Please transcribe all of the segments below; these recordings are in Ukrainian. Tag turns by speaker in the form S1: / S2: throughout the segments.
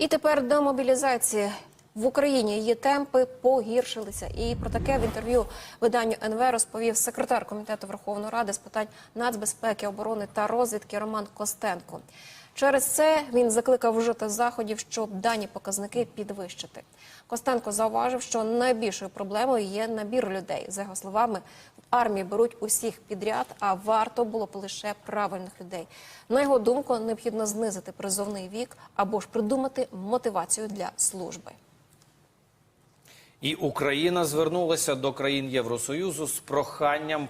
S1: І тепер до мобілізації. В Україні її темпи погіршилися. І про таке в інтерв'ю виданню НВ розповів секретар комітету Верховної Ради з питань нацбезпеки, оборони та розвідки Роман Костенко. Через це він закликав вжити заходів, щоб дані показники підвищити. Костенко зауважив, що найбільшою проблемою є набір людей. За його словами, армії беруть усіх підряд, а варто було б лише правильних людей. На його думку, необхідно знизити призовний вік або ж придумати мотивацію для служби.
S2: І Україна звернулася до країн Євросоюзу з проханням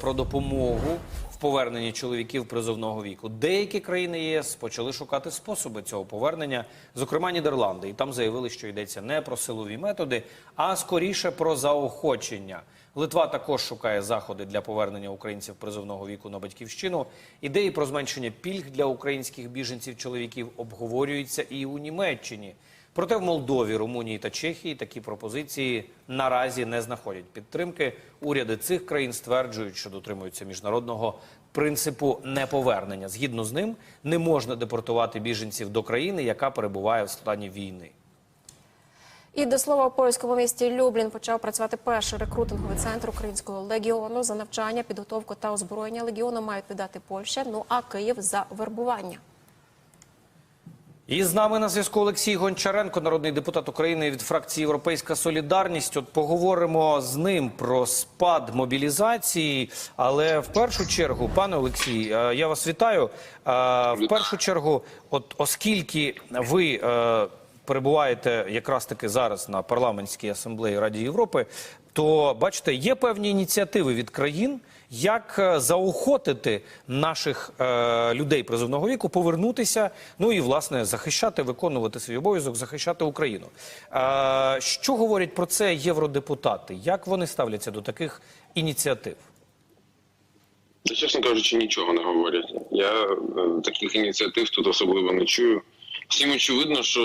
S2: про допомогу в поверненні чоловіків призовного віку. Деякі країни ЄС почали шукати способи цього повернення, зокрема Нідерланди, і там заявили, що йдеться не про силові методи, а скоріше про заохочення. Литва також шукає заходи для повернення українців призовного віку на батьківщину. Ідеї про зменшення пільг для українських біженців-чоловіків обговорюються і у Німеччині. Проте в Молдові, Румунії та Чехії такі пропозиції наразі не знаходять підтримки. Уряди цих країн стверджують, що дотримуються міжнародного принципу неповернення. Згідно з ним, не можна депортувати біженців до країни, яка перебуває в стані війни.
S1: І до слова, у польському місті Люблін почав працювати перший рекрутинговий центр українського легіону за навчання, підготовку та озброєння легіону мають віддати Польща. Ну а Київ за вербування.
S2: І з нами на зв'язку Олексій Гончаренко, народний депутат України від фракції Європейська Солідарність. От поговоримо з ним про спад мобілізації. Але в першу чергу, пане Олексій, е, я вас вітаю. Е, В першу чергу, от оскільки ви е, перебуваєте якраз таки зараз на парламентській асамблеї Раді Європи, то бачите, є певні ініціативи від країн. Як е, заохотити наших е, людей призовного віку повернутися, ну і власне захищати, виконувати свій обов'язок, захищати Україну? Е, що говорять про це євродепутати? Як вони ставляться до таких ініціатив?
S3: Чесно кажучи, нічого не говорять. Я е, таких ініціатив тут особливо не чую. Всім очевидно, що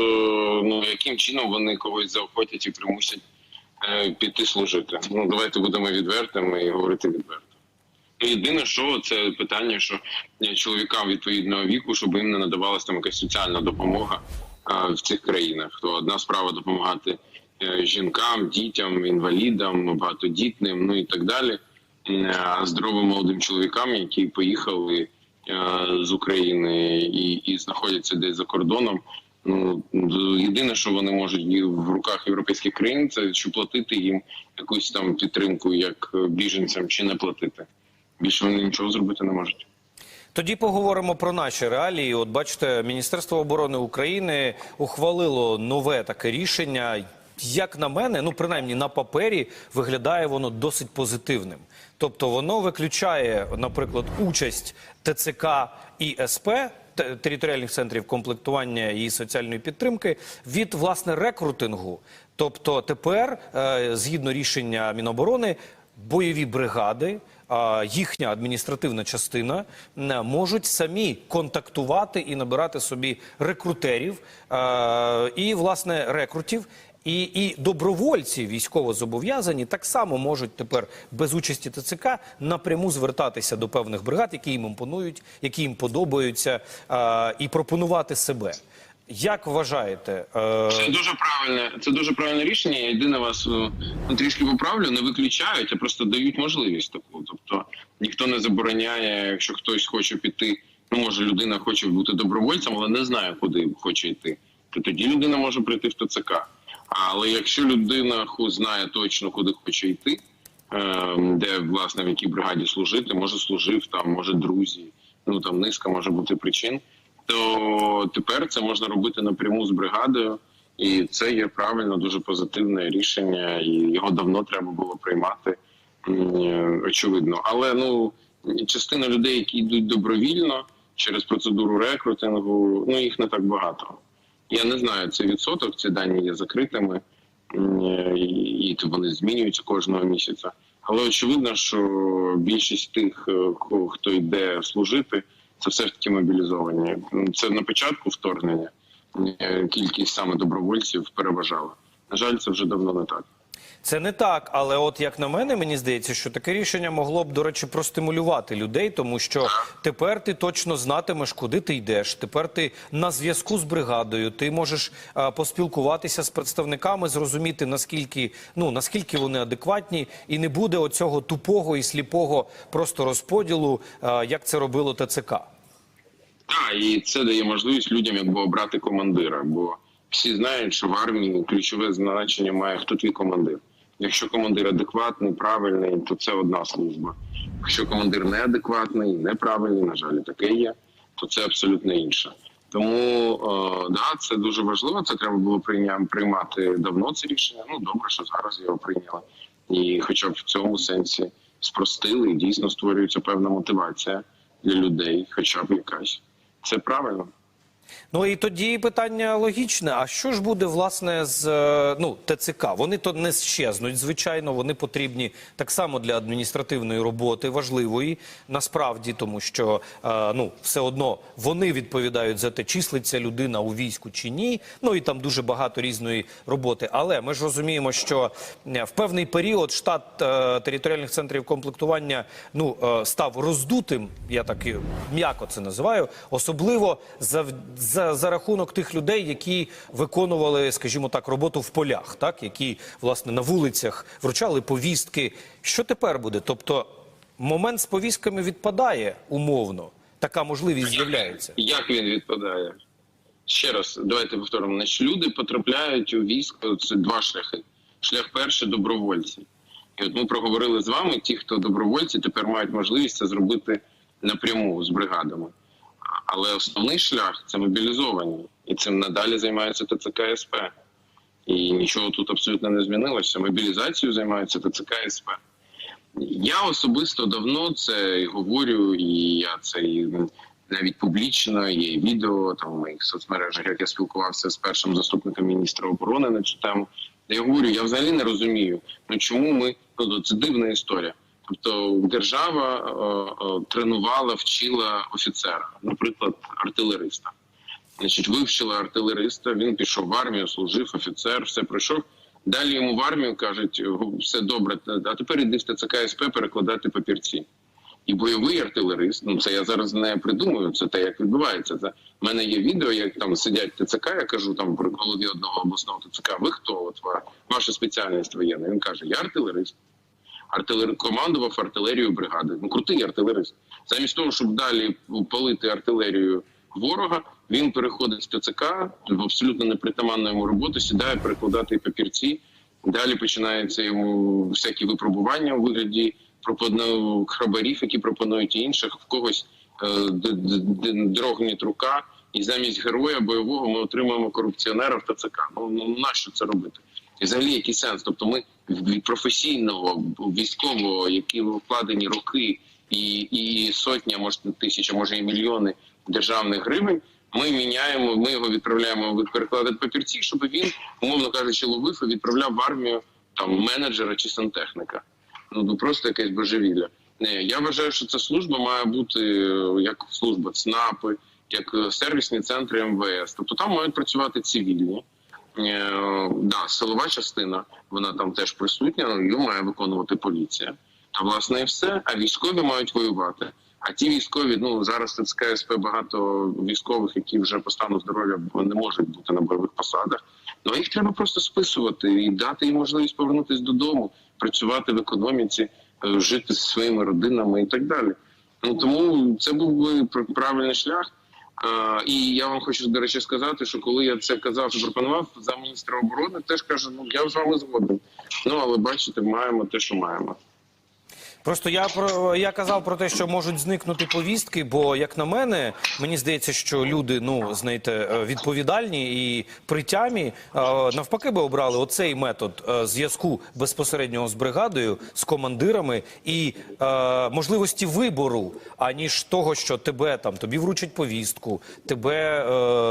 S3: ну яким чином вони когось заохотять і примусять е, піти служити. Ну давайте будемо відвертими і говорити відверто. Єдине, що це питання, що е, чоловікам відповідного віку, щоб їм не надавалася там якась соціальна допомога а, в цих країнах. То одна справа допомагати е, жінкам, дітям, інвалідам, багатодітним, ну і так далі. А здоровим молодим чоловікам, які поїхали е, з України і, і знаходяться десь за кордоном. Ну єдине, що вони можуть в руках європейських країн, це що платити їм якусь там підтримку як е, біженцям чи не платити. Більше вони нічого зробити не можуть.
S2: Тоді поговоримо про наші реалії. От бачите, Міністерство оборони України ухвалило нове таке рішення. Як на мене, ну принаймні на папері виглядає воно досить позитивним. Тобто воно виключає, наприклад, участь ТЦК і СП територіальних центрів комплектування і соціальної підтримки від власне рекрутингу. Тобто тепер, е, згідно рішення Міноборони, бойові бригади, їхня адміністративна частина можуть самі контактувати і набирати собі рекрутерів е, і власне рекрутів. І, і добровольці військово зобов'язані так само можуть тепер без участі ТЦК напряму звертатися до певних бригад, які їм імпонують, які їм подобаються, е, і пропонувати себе. Як вважаєте? Е,
S3: Це дуже правильне, це дуже правильне рішення. Я єдине вас е, ну, трішки поправлю, не виключають, а просто дають можливість таку. Тобто ніхто не забороняє, якщо хтось хоче піти. Ну може людина хоче бути добровольцем, але не знає, куди хоче йти. То тоді людина може прийти в ТЦК. Але якщо людина знає точно, куди хоче йти, е, де власне в якій бригаді служити, може служив там, може друзі, ну там низка може бути причин. То тепер це можна робити напряму з бригадою, і це є правильно дуже позитивне рішення, і його давно треба було приймати. Очевидно, але ну частина людей, які йдуть добровільно через процедуру рекрутингу, ну їх не так багато. Я не знаю, це відсоток, ці дані є закритими, і, і вони змінюються кожного місяця. Але очевидно, що більшість тих, е, хто йде служити, це все ж таки мобілізовані. Це на початку вторгнення е, кількість саме добровольців переважала. На жаль, це вже давно не так.
S2: Це не так, але от як на мене, мені здається, що таке рішення могло б, до речі, простимулювати людей, тому що тепер ти точно знатимеш, куди ти йдеш. Тепер ти на зв'язку з бригадою. Ти можеш а, поспілкуватися з представниками, зрозуміти наскільки ну наскільки вони адекватні, і не буде оцього тупого і сліпого просто розподілу, а, як це робило ТЦК.
S3: Так, і це дає можливість людям якби обрати командира. Бо всі знають, що в армії ключове значення має хто твій командир. Якщо командир адекватний, правильний, то це одна служба. Якщо командир неадекватний, неправильний, на жаль, таке є, то це абсолютно інше. Тому е, да, це дуже важливо. Це треба було приймати давно це рішення. Ну добре, що зараз його прийняли. І хоча б в цьому сенсі спростили, і дійсно створюється певна мотивація для людей, хоча б якась. Це правильно.
S2: Ну і тоді питання логічне: а що ж буде власне з е, ну ТЦК? Вони то не щезнуть, звичайно, вони потрібні так само для адміністративної роботи, важливої насправді, тому що е, ну все одно вони відповідають за те, числиться людина у війську чи ні. Ну і там дуже багато різної роботи. Але ми ж розуміємо, що е, в певний період штат територіальних центрів комплектування ну став роздутим. Я так м'яко це називаю, особливо за, за, за рахунок тих людей, які виконували, скажімо так, роботу в полях, так які власне на вулицях вручали повістки. Що тепер буде? Тобто момент з повістками відпадає умовно. Така можливість з'являється.
S3: Як він відпадає? Ще раз, давайте повторимо. Значить, люди потрапляють у військо. Це два шляхи. Шлях перший добровольці. І от ми проговорили з вами. Ті, хто добровольці, тепер мають можливість це зробити напряму з бригадами. Але основний шлях це мобілізовані, і цим надалі займається ТЦК СП. І нічого тут абсолютно не змінилося. Мобілізацією займається ТЦК СП. Я особисто давно це говорю, і я це і навіть публічно, є відео там в моїх соцмережах, як я спілкувався з першим заступником міністра оборони на цю тему. Я говорю, я взагалі не розумію, ну чому ми ну це дивна історія. Тобто держава е, е, тренувала, вчила офіцера, наприклад, артилериста. Значить, вивчила артилериста, він пішов в армію, служив, офіцер, все пройшов. Далі йому в армію кажуть, все добре, а тепер іди в ТЦК СП перекладати папірці. І бойовий артилерист, ну це я зараз не придумую, це те, як відбувається. Це в мене є відео, як там сидять ТЦК, я кажу там при голові одного обласного ТЦК, ви хто? От ваша спеціальність воєнна. Він каже, я артилерист. Артилер... командував артилерією бригади. Ну крутий артилерист. Замість того, щоб далі палити артилерію ворога, він переходить з ТЦК в абсолютно непритаманну йому роботу, сідає перекладати папірці. Далі починаються йому всякі випробування у вигляді пропону хабарів, які пропонують інших в когось е, дрогніть рука, і замість героя бойового ми отримуємо корупціонера в ТЦК. Ну, ну нащо це робити? Взагалі який сенс? Тобто ми від професійного військового, які вкладені роки і, і сотня, може тисяча, може і мільйони державних гривень. Ми міняємо, ми його відправляємо перекладати папірці, щоб він, умовно кажучи, ловив і відправляв в армію там менеджера чи сантехніка. Ну ну, просто якесь божевілля. Не, я вважаю, що ця служба має бути е, як служба ЦНАПи, як е, сервісні центри МВС. Тобто там мають працювати цивільні. Е, да, силова частина, вона там теж присутня, але її має виконувати поліція. А власне і все. А військові мають воювати. А ті військові, ну зараз з КСП багато військових, які вже по стану здоров'я не можуть бути на бойових посадах. Ну їх треба просто списувати і дати їм можливість повернутися додому, працювати в економіці, е, жити зі своїми родинами і так далі. Ну тому це був би правильний шлях. Е, і я вам хочу до речі сказати, що коли я це казав пропонував за міністра оборони, теж каже: ну я з вами згоден. Ну але бачите, маємо те, що маємо.
S2: Просто я про я казав про те, що можуть зникнути повістки, бо як на мене, мені здається, що люди, ну знаєте, е, відповідальні і притямі е, навпаки би обрали оцей метод е, зв'язку безпосереднього з бригадою, з командирами і можливості вибору, аніж того, що тебе там тобі вручать повістку, тебе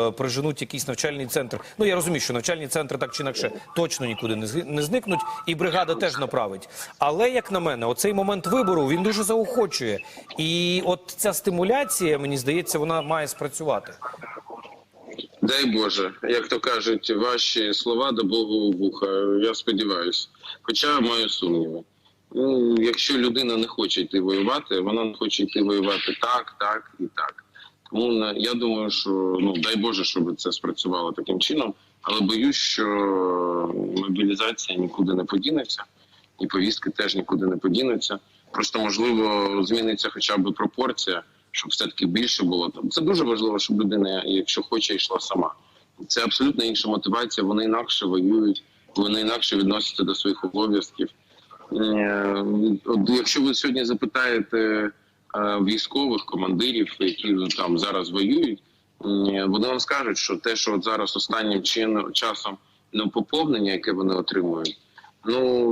S2: е, приженуть якийсь навчальний центр. Ну я розумію, що навчальні центри так чи інакше точно нікуди не зникнуть, і бригада теж направить. Але як на мене, оцей момент вибору він дуже заохочує. І от ця стимуляція, мені здається, вона має спрацювати.
S3: Дай Боже, як то кажуть, ваші слова до Богу вуха. Я сподіваюся. Хоча маю сумніви. Ну, якщо людина не хоче йти воювати, вона не хоче йти воювати так, так і так. Тому я думаю, що ну дай Боже, щоб це спрацювало таким чином. Але боюсь, що мобілізація нікуди не подінеться, і повістки теж нікуди не подінуться. Просто можливо зміниться хоча б пропорція, щоб все таки більше було там. Це дуже важливо, щоб людина, якщо хоче, йшла сама. Це абсолютно інша мотивація. Вони інакше воюють, вони інакше відносяться до своїх обов'язків. Е, якщо ви сьогодні запитаєте е, військових командирів, які там зараз воюють, е, вони вам скажуть, що те, що зараз останнім чином часом ну, поповнення, яке вони отримують, ну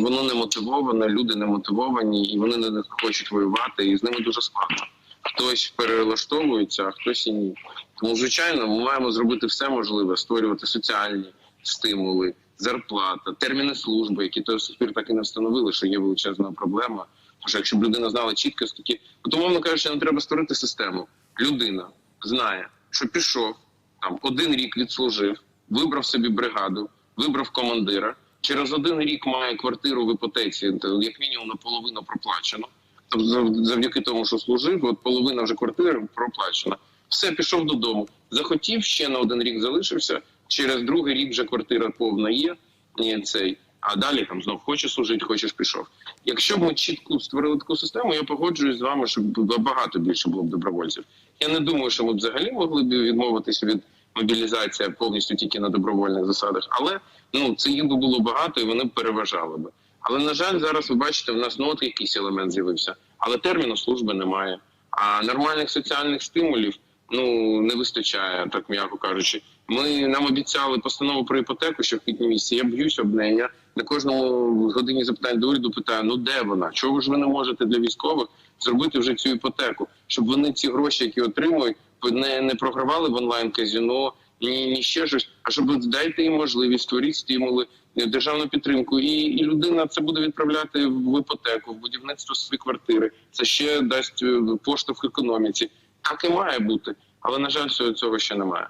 S3: воно, не мотивоване, люди не мотивовані, і вони не хочуть воювати, і з ними дуже складно. Хтось перелаштовується, а хтось і ні. Тому, звичайно, ми маємо зробити все можливе, створювати соціальні стимули, зарплата, терміни служби, які до сих пір так і не встановили, що є величезна проблема. Тому що якщо б людина знала чітко, скільки От, умовно кажучи, нам треба створити систему. Людина знає, що пішов там один рік відслужив, вибрав собі бригаду, вибрав командира. Через один рік має квартиру в іпотеці, як мінімум наполовину проплачено. Тобто завдяки тому, що служив, от половина вже квартири проплачена. Все, пішов додому. Захотів ще на один рік залишився. Через другий рік вже квартира повна є. І цей. А далі там знов хочеш служити, хочеш пішов. Якщо б ми чітко створили таку систему, я погоджуюсь з вами, що багато більше було б добровольців. Я не думаю, що ми взагалі могли б відмовитися від мобілізації повністю тільки на добровольних засадах, але ну це їх би було багато і вони б переважали би. Але на жаль, зараз ви бачите, в нас ну якийсь елемент з'явився, але терміну служби немає. А нормальних соціальних стимулів ну не вистачає, так м'яко кажучи. Ми нам обіцяли постанову про іпотеку, що в квітні місяці. Я б'юсь об неї. Я на кожному годині запитань до уряду питаю: ну де вона? Чого ж ви не можете для військових зробити вже цю іпотеку, щоб вони ці гроші, які отримують, не, не програвали в онлайн казіно, ні, ні ще щось, а щоб дайте їм можливість, створіть стимули, е, державну підтримку, і, і людина це буде відправляти в іпотеку, в будівництво своєї квартири. Це ще дасть е, поштовх економіці. Так і має бути, але на жаль, цього ще немає.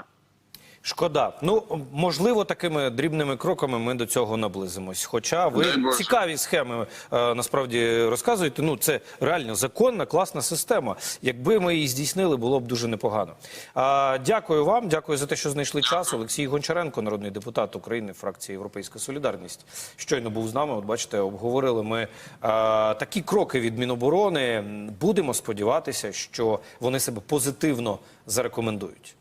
S2: Шкода. Ну можливо, такими дрібними кроками ми до цього наблизимось. Хоча ви
S3: Дай Боже.
S2: цікаві схеми е, насправді розказуєте. Ну це реально законна, класна система. Якби ми її здійснили, було б дуже непогано. А, дякую вам, дякую за те, що знайшли час. Олексій Гончаренко, народний депутат України, фракції Європейська Солідарність. Щойно був з нами. От бачите, обговорили ми е, такі кроки від Міноборони. Будемо сподіватися, що вони себе позитивно зарекомендують.